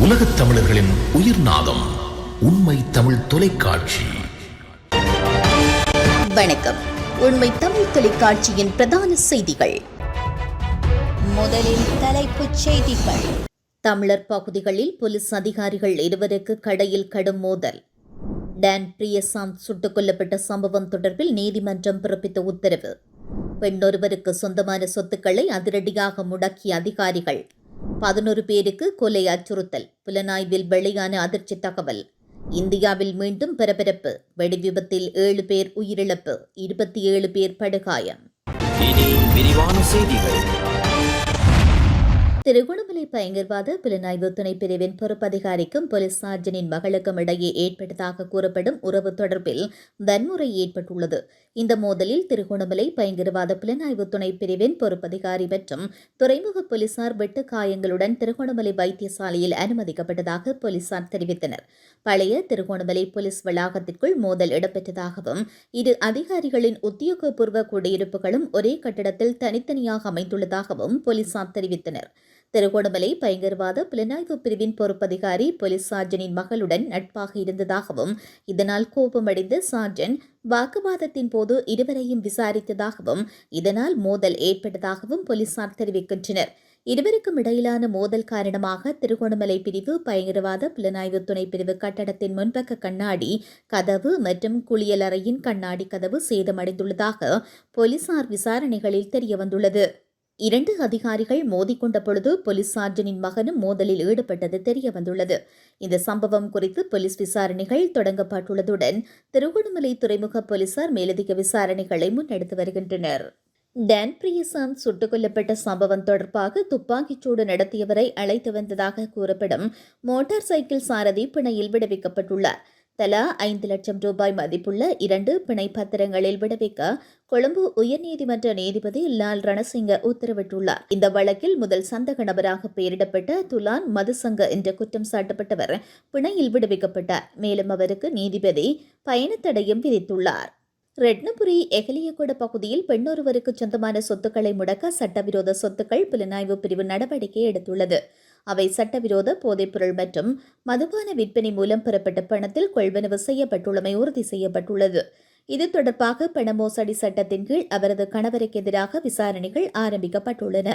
உலகத் தமிழர்களின் உயிர் நாதம் உண்மை தமிழ் தொலைக்காட்சி. வணக்கம். உண்மை தமிழ் தொலைக்காட்சியின் பிரதான செய்திகள். முதலில் தலைப்புச் செய்திகள். தமிழர் பகுதிகளில் போலீஸ் அதிகாரிகள் இருவருக்கு கடையில் கடும் மோதல். டான் பிரியசாந்த் சுட்டுக் கொல்லப்பட்ட சம்பவம் தொடர்பில் நீதிமன்றம் பிறப்பித்த உத்தரவு. பெண்ணொருவருக்கு சொந்தமான சொத்துக்களை அதிரடியாக முடக்கிய அதிகாரிகள் பதினொரு பேருக்கு கொலை அச்சுறுத்தல். புலனாய்வில் வெளியான அதிர்ச்சி தகவல். இந்தியாவில் மீண்டும் பரபரப்பு. வெடிவிபத்தில் ஏழு பேர் உயிரிழப்பு. இருபத்தி ஏழு பேர் படுகாயம். இனி விரிவான செய்திகள். திருகோணமலை பயங்கரவாத புலனாய்வு துணை பிரிவின் பொறுப்பதிகாரிக்கும் போலீஸ் சார்ஜனின் மகளுக்கும் இடையே ஏற்பட்டதாக கூறப்படும் உறவு தொடர்பில் வன்முறை ஏற்பட்டுள்ளது. இந்த மோதலில் திருகோணமலை பயங்கரவாத புலனாய்வு துணை பிரிவின் பொறுப்பதிகாரி மற்றும் துறைமுக போலீசார் வெட்டு காயங்களுடன் திருகோணமலை வைத்தியசாலையில் அனுமதிக்கப்பட்டதாக போலீசார் தெரிவித்தனர். பழைய திருகோணமலை போலீஸ் வளாகத்திற்குள் மோதல் இடம்பெற்றதாகவும் இரு அதிகாரிகளின் உத்தியோகபூர்வ குடியிருப்புகளும் ஒரே கட்டடத்தில் தனித்தனியாக அமைந்துள்ளதாகவும் போலீசார் தெரிவித்தனர். திருகோணமலை பயங்கரவாத புலனாய்வு பிரிவின் பொறுப்பதிகாரி போலீஸ் சார்ஜனின் மகளுடன் நட்பாக இருந்ததாகவும் இதனால் கோபமடைந்த சார்ஜன் வாக்குவாதத்தின் போது இருவரையும் விசாரித்ததாகவும் இதனால் மோதல் ஏற்பட்டதாகவும் போலீசார் தெரிவிக்கின்றனர். இருவருக்கும் இடையிலான மோதல் காரணமாக திருகோணமலை பிரிவு பயங்கரவாத புலனாய்வு துணை பிரிவு கட்டடத்தின் முன்பக்க கண்ணாடி கதவு மற்றும் குளியலறையின் கண்ணாடி கதவு சேதமடைந்துள்ளதாக போலீசார் விசாரணைகளில் தெரியவந்துள்ளது. இரண்டு அதிகாரிகள் மோதிக்கொண்ட பொழுது போலீஸ் சார்ஜனின் மகனும் மோதலில் ஈடுபட்டது தெரிய வந்துள்ளது. இந்த சம்பவம் குறித்து போலீஸ் விசாரணைகள் தொடங்கப்பட்டுள்ளதுடன் திருகோணமலை துறைமுக போலீசார் மேலதிக விசாரணைகளை முன்னெடுத்து வருகின்றனர். டேன் பிரியசாந்த் சுட்டுக் கொல்லப்பட்ட சம்பவம் தொடர்பாக துப்பாக்கிச்சூடு நடத்தியவரை அழைத்து வந்ததாக கூறப்படும் மோட்டார் சைக்கிள் சாரதி பிணையில் விடுவிக்கப்பட்டுள்ளார். தலா ஐந்து லட்சம் ரூபாய் மதிப்புள்ள இரண்டு பிணை பத்திரங்களில் விடுவிக்க கொழும்பு உயர்நீதிமன்ற நீதிபதி லால் ரணசிங்க உத்தரவிட்டுள்ளார். இந்த வழக்கில் முதல் சந்தக நபராக பெயரிடப்பட்ட துலான் மதுசங்க என்ற குற்றம் சாட்டப்பட்டவர் பிணையில் விடுவிக்கப்பட்டார். மேலும் அவருக்கு நீதிபதி பயணத்தடையும் விதித்துள்ளார். ரெட்னபுரி எகலியகோட பகுதியில் பெண்ணொருவருக்கு சொந்தமான சொத்துக்களை முடக்க சட்டவிரோத சொத்துக்கள் புலனாய்வு பிரிவு நடவடிக்கை எடுத்துள்ளது. அவை சட்டவிரோத போதைப்பொருள் மற்றும் மதுபான விற்பனை மூலம் பெறப்பட்ட பணத்தில் கொள்வனவு செய்யப்பட்டுள்ளமை உறுதி செய்யப்பட்டுள்ளது. இது தொடர்பாக பண மோசடி சட்டத்தின் கீழ் அவரது கணவருக்கு எதிராக விசாரணைகள் ஆரம்பிக்கப்பட்டுள்ளன.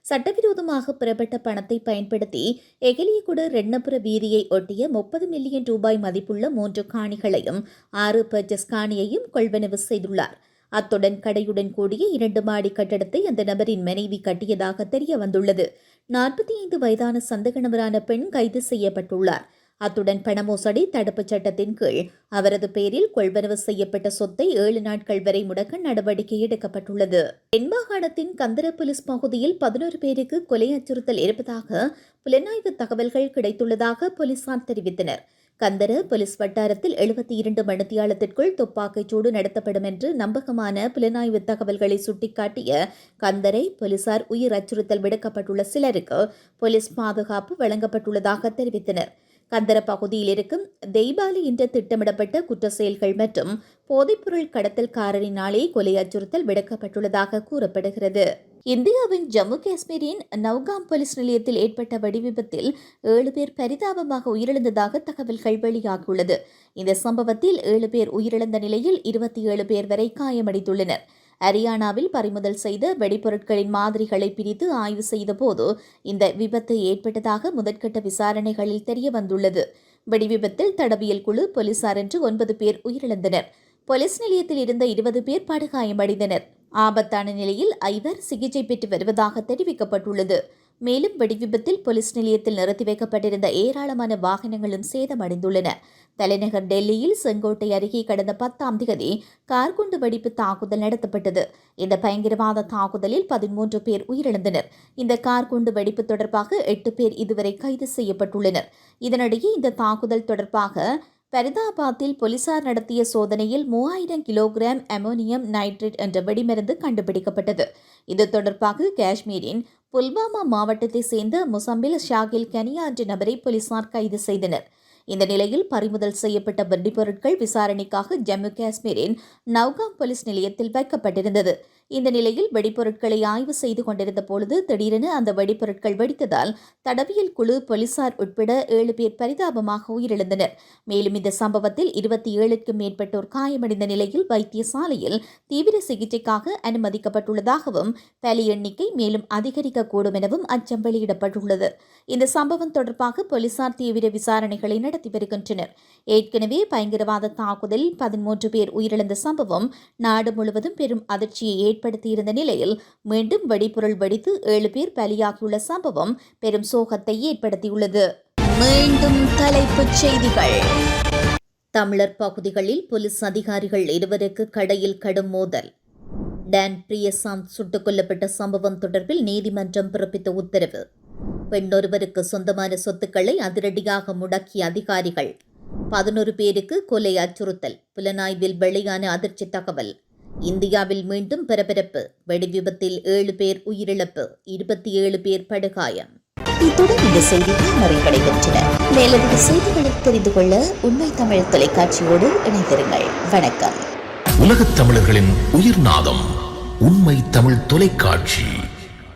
சட்டவிரோதமாக பெறப்பட்ட பணத்தை பயன்படுத்தி எகிலியகுடு ரெண்ணபுர வீதியை ஒட்டிய முப்பது மில்லியன் ரூபாய் மதிப்புள்ள மூன்று காணிகளையும் ஆறு பர்ச்சஸ் காணியையும் கொள்வனவு செய்துள்ளார். அத்துடன் கடையுடன் கூடிய இரண்டு மாடி கட்டடத்தை அந்த நபரின் மனைவி கட்டியதாக தெரிய வந்துள்ளது நாற்பத்தி ஐந்து வயதான சந்தக நபரான பெண் கைது செய்யப்பட்டுள்ளார். அத்துடன் பணமோசடி தடுப்புச் சட்டத்தின் கீழ் அவரது பெயரில் கொள்வனவு செய்யப்பட்ட சொத்தை ஏழு நாட்கள் வரை முடக்க நடவடிக்கை எடுக்கப்பட்டுள்ளது. தென்மாகாணத்தின் கந்தர போலீஸ் பகுதியில் பதினோரு பேருக்கு கொலை அச்சுறுத்தல் இருப்பதாக புலனாய்வு தகவல்கள் கிடைத்துள்ளதாக போலீசார் தெரிவித்தனர். கந்தர போலீஸ் வட்டாரத்தில் எழுபத்தி இரண்டு மணித்தியாலத்திற்குள் துப்பாக்கிச் சூடு நடத்தப்படும் என்று நம்பகமான புலனாய்வு தகவல்களை சுட்டிக்காட்டிய கந்தரை போலீசார் உயிர் அச்சுறுத்தல் விடுக்கப்பட்டுள்ள சிலருக்கு போலீஸ் பாதுகாப்பு வழங்கப்பட்டுள்ளதாக தெரிவித்தனர். கந்தர பகுதியில் இருக்கும் தெய்பாலி என்ற திட்டமிடப்பட்ட குற்ற செயல்கள் மற்றும் போதைப்பொருள் கடத்தல்காரரினாலே கொலை அச்சுறுத்தல் விடுக்கப்பட்டுள்ளதாக கூறப்படுகிறது. இந்தியாவின் ஜம்மு காஷ்மீரின் நவ்காம் போலீஸ் நிலையத்தில் ஏற்பட்ட வெடிவிபத்தில் ஏழு பேர் பரிதாபமாக உயிரிழந்ததாக தகவல்கள் வெளியாகியுள்ளது. இந்த சம்பவத்தில் ஏழு பேர் உயிரிழந்த நிலையில் இருபத்தி ஏழு பேர் வரை காயமடைந்துள்ளனர். ஹரியானாவில் பறிமுதல் செய்த வெடிப்பொருட்களின் மாதிரிகளை பிரித்து ஆய்வு செய்தபோது இந்த விபத்து ஏற்பட்டதாக முதற்கட்ட விசாரணைகளில் தெரிய வந்துள்ளது வெடிவிபத்தில் தடவியல் குழு போலீசார் என்று ஒன்பது பேர் உயிரிழந்தனர். போலீஸ் நிலையத்தில் இருந்த இருபது பேர் படுகாயமடைந்தனர் ஆபத்தான நிலையில் ஐவர் சிகிச்சை பெற்று வருவதாக தெரிவிக்கப்பட்டுள்ளது. மேலும் வெடிவிபத்தில் போலீஸ் நிலையத்தில் நிறுத்தி வைக்கப்பட்டிருந்த ஏராளமான வாகனங்களும் சேதமடைந்துள்ளன. தலைநகர் டெல்லியில் செங்கோட்டை அருகே கடந்த பத்தாம் தேதி கார்குண்டு வெடிப்பு தாக்குதல் நடத்தப்பட்டது. இந்த பயங்கரவாத தாக்குதலில் பதிமூன்று பேர் உயிரிழந்தனர். இந்த கார்குண்டு வெடிப்பு தொடர்பாக எட்டு பேர் இதுவரை கைது செய்யப்பட்டுள்ளனர். இதனிடையே இந்த தாக்குதல் தொடர்பாக ஃபரிதாபாத்தில் போலீசார் நடத்திய சோதனையில் மூவாயிரம் கிலோகிராம் அமோனியம் நைட்ரேட் என்ற வெடிமருந்து கண்டுபிடிக்கப்பட்டது. இது தொடர்பாக காஷ்மீரின் புல்வாமா மாவட்டத்தைச் சேர்ந்த முசம்பில் ஷாகில் கனியா என்ற நபரை போலீசார் கைது செய்தனர். இந்த நிலையில் பறிமுதல் செய்யப்பட்ட வெடிப்பொருட்கள் விசாரணைக்காக ஜம்மு காஷ்மீரின் நவ்காம் போலீஸ் நிலையத்தில் வைக்கப்பட்டிருந்தது. இந்த நிலையில் வெடிப்பொருட்களை ஆய்வு செய்து கொண்டிருந்த பொழுது திடீரென அந்த வெடிப்பொருட்கள் வெடித்ததால் தடவியல் குழு போலீசார் உட்பட ஏழு பேர் பரிதாபமாக உயிரிழந்தனர். மேலும் இந்த சம்பவத்தில் இருபத்தி ஏழுக்கும் மேற்பட்டோர் காயமடைந்த நிலையில் வைத்தியசாலையில் தீவிர சிகிச்சைக்காக அனுமதிக்கப்பட்டுள்ளதாகவும் பலி எண்ணிக்கை மேலும் அதிகரிக்கக்கூடும் எனவும் அச்சம் வெளியிடப்பட்டுள்ளது. இந்த சம்பவம் தொடர்பாக போலீசார் தீவிர விசாரணைகளை நடத்தி வருகின்றனர். ஏற்கனவே பயங்கரவாத தாக்குதலில் பதிமூன்று பேர் உயிரிழந்த சம்பவம் நாடு முழுவதும் பெரும் அதிர்ச்சியை ஏற்படுத்தியிருந்த நிலையில் மீண்டும் வெடிபொருள் வெடித்து ஏழு பேர் பலியாகியுள்ள சம்பவம் பெரும் சோகத்தை ஏற்படுத்தியுள்ளது. மீண்டும் தலைப்புச் செய்திகள். தமிழர் பகுதிகளில் போலீஸ் அதிகாரிகள் இருவருக்கு கடையில் கடும் மோதல். டான் பிரியசாந்த் சுட்டுக் கொல்லப்பட்ட சம்பவம் தொடர்பில் நீதிமன்றம் பிறப்பித்த உத்தரவு. பெண்ணொருவருக்கு சொந்தமான சொத்துக்களை அதிரடியாக முடக்கிய அதிகாரிகள். பதினொரு பேருக்கு கொலை அச்சுறுத்தல். புலனாய்வில் வெளியான அதிர்ச்சி தகவல். இந்தியாவில் மீண்டும் பரபரப்பு. வெடிவிபத்தில் ஏழு பேர் உயிரிழப்பு இருபத்தி ஏழு பேர் படுகாயம். இத்துடன் இந்த செய்திகள் நிறைவடைகின்றன. மேலதிக செய்திகளை தெரிந்து கொள்ள உண்மை தமிழ் தொலைக்காட்சியோடு இணைந்திருங்கள். வணக்கம். உலகத் தமிழர்களின் உயிர்நாதம் உண்மை தமிழ் தொலைக்காட்சி.